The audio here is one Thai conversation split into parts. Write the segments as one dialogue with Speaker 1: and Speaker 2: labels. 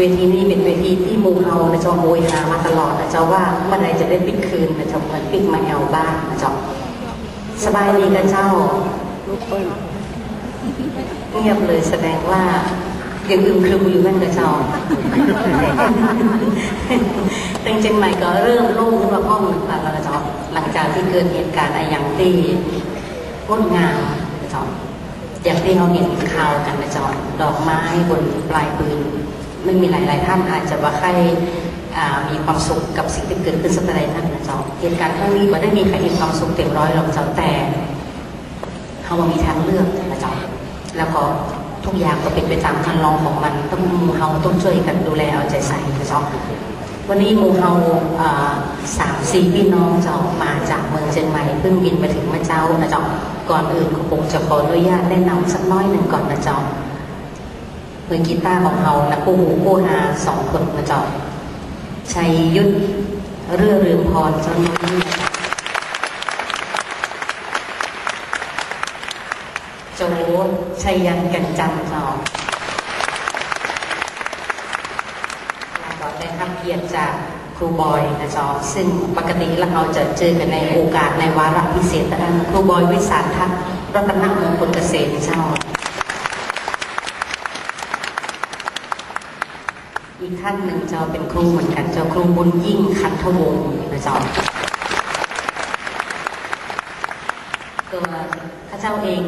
Speaker 1: เวทีนี้เป็นเวทีที่มูเฮานะเจ้าโวยหามาตลอดนะเจ้าว่าเมื่อไรจะได้ปิดคืนนะเจ้าเหมือนปิดมาแอลบ้างนะเจ้าสบายดีกันเจ้า
Speaker 2: เงี
Speaker 1: ยบเลยแสดงว่ายังอึมครึมอยู่นั่นนะเจ้าจริงๆใหม่ก็เริ่มโล่งขึ้นมาห้องหนึ่งแล้วนะเจ้าหลังจากที่เกิดเหตุการณ์อะไรอย่างที่งดงามนะเจ้าอย่างที่เราเห็นข่าวกันนะเจ้าดอกไม้บนปลายปืน ไม่มีหลาย ๆ ท่านอาจจะว่าใครมีความสุขกับสิ่งที่เกิดขึ้นสักใดนั่นนะเจ้าเหตุการณ์ครั้งนี้ไม่ได้มีใครมีความสุขเต็มร้อยหรอกเจ้าแต่เขาว่ามีทางเลือกนะเจ้าแล้วก็ทุกอย่างก็เป็นไปตามคันลองของมันต้องมูเฮาต้องช่วยกันดูแลเอาใจใส่นะเจ้าวันนี้มูเฮาสามสี่พี่น้องเจ้ามาจากเมืองเชียงใหม่เพิ่งบินมาถึงมาเจ้านะเจ้าก่อนอื่นก็คงจะขออนุญาตแนะนำสักน้อยหนึ่งก่อนนะเจ้า มือกีตาร์ของเฮานะคู่หูคู่หาสองคนนะเจ้าชัยยุทธเรื่อเรืองพรเจ้าน้อยนะเจ้โจชัยยันกันจันทร์เราแล้วก็ได้รับเกียรติจากครูบอยนะจอซึ่งปกติแล้วเราจะเจอกันในโอกาสในวาระพิเศษแต่ครูบอยวิสารทัศน์รัตนมงคลเกษตรเจ้า อีก ท่านหนึ่งเจ้าเป็นครูเหมือนกันเจ้าครูบุญยิ่งคันทวงศ์นะเจ้าตัวข้าเจ้าเอง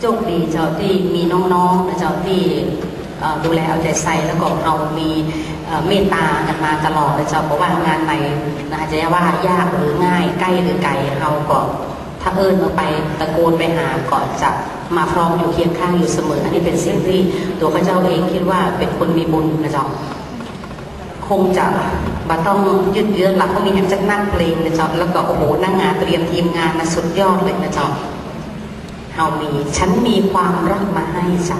Speaker 1: โชคดีเจ้าที่มีน้องๆนะเจ้าที่ดูแลเอาใจใส่แล้วก็เรามีเมตตากันมาตลอดนะเจ้าเพราะว่างานไหนนะจะว่ายากหรือง่ายใกล้หรือไกลเราก็ถ้าเอิญเอาไปตะโกนไปหาก่อนจะมาพร้อมอยู่เคียงข้างอยู่เสมอ อันนี้เป็นสิ่งที่ตัวข้าเจ้าเองคิดว่าเป็นคนมีบุญนะเจ้า คงจะมาต้องยืดเยื้อหลักก็มีแฮมจักนั่งเพลงนะจ๊ะแล้วก็โอ้โหนั่งงานเตรียมทีมงานนะสุดยอดเลยนะจ๊ะเฮามีฉันมีความรักมาให้จ้ะ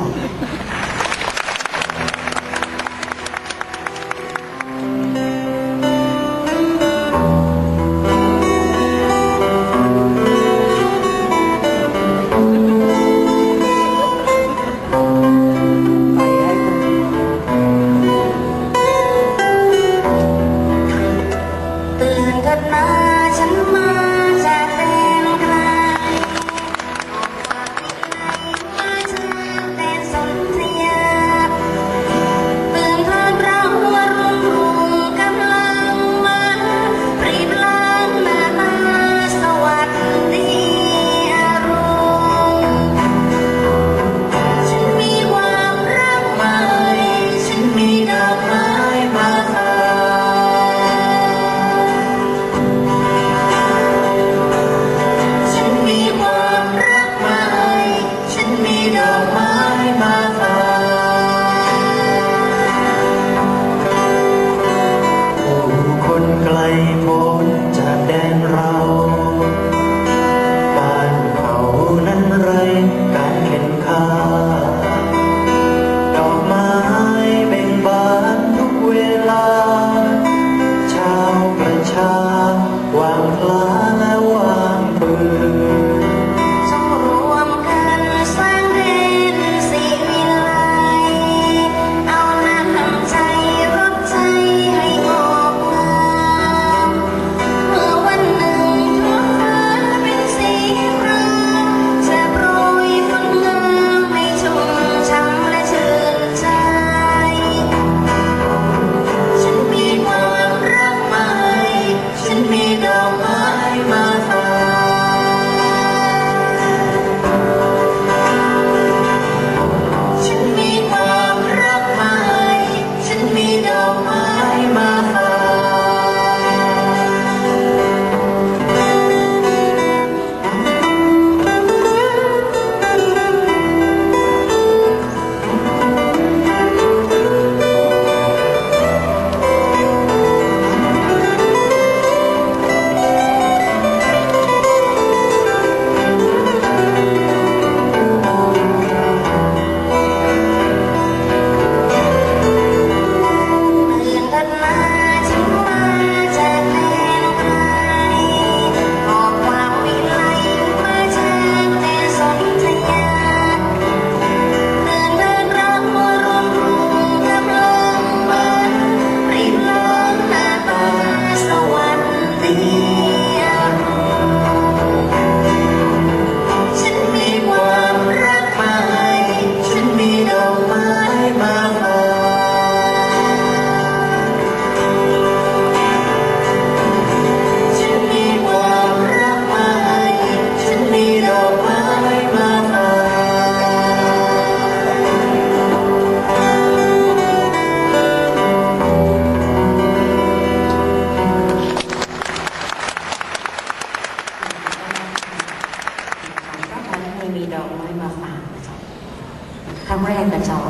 Speaker 1: ครั้งแรกนะเจ้า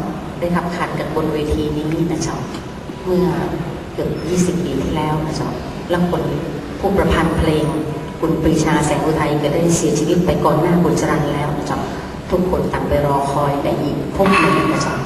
Speaker 1: ได้ขับขันกันบนเวทีนี้นะเจ้าเมื่อเกือบ 20 ปีที่แล้วนะเจ้าแล้วคนผู้ประพันธ์เพลง คุณปรีชาแสงอุทัยก็ได้เสียชีวิตไปก่อนหน้าคุณจรันแล้วนะเจ้าทุกคนต่างไปรอคอยในอีกพบหนึ่งนะเจ้า